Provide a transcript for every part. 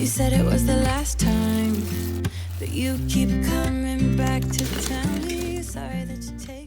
You said it was the last time, but you keep coming back to tell me sorry that you take.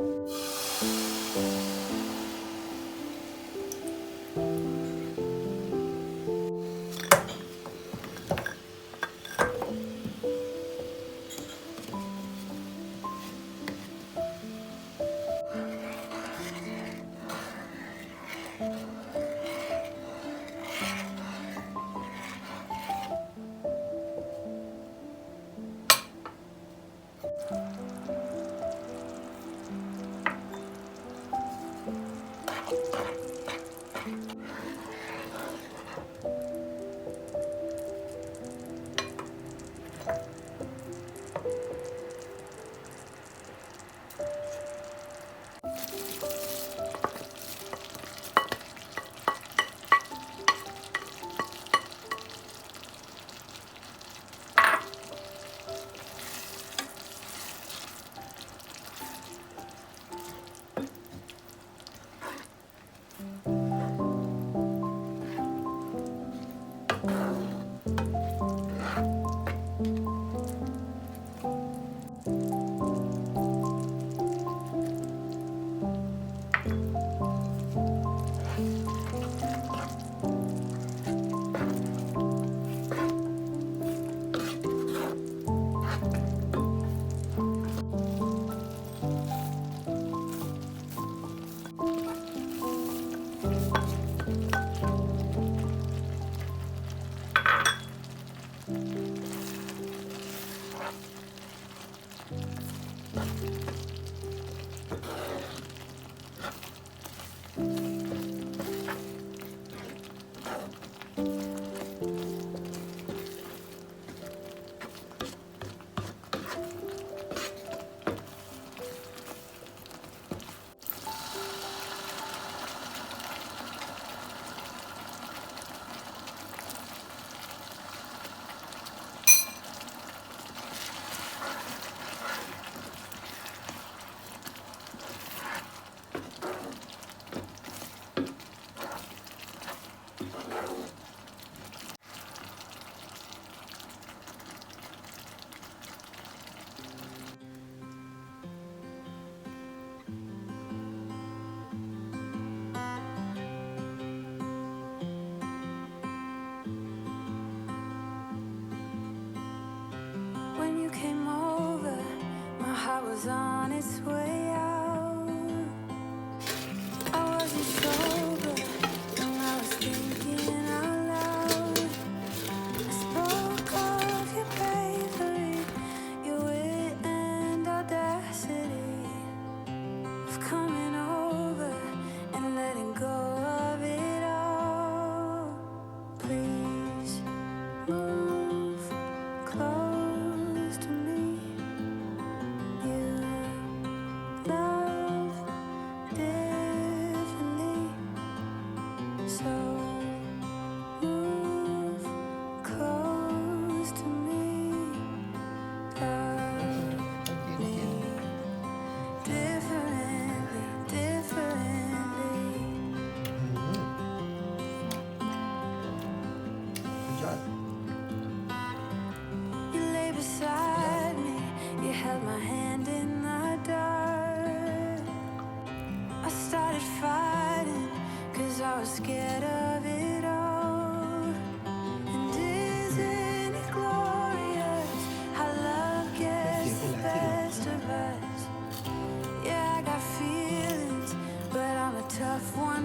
you was on its way my hand in the dark. I started fighting, I was scared of it all. And isn't it glorious how love gets the best of us? Yeah, I got feelings, but I'm a tough one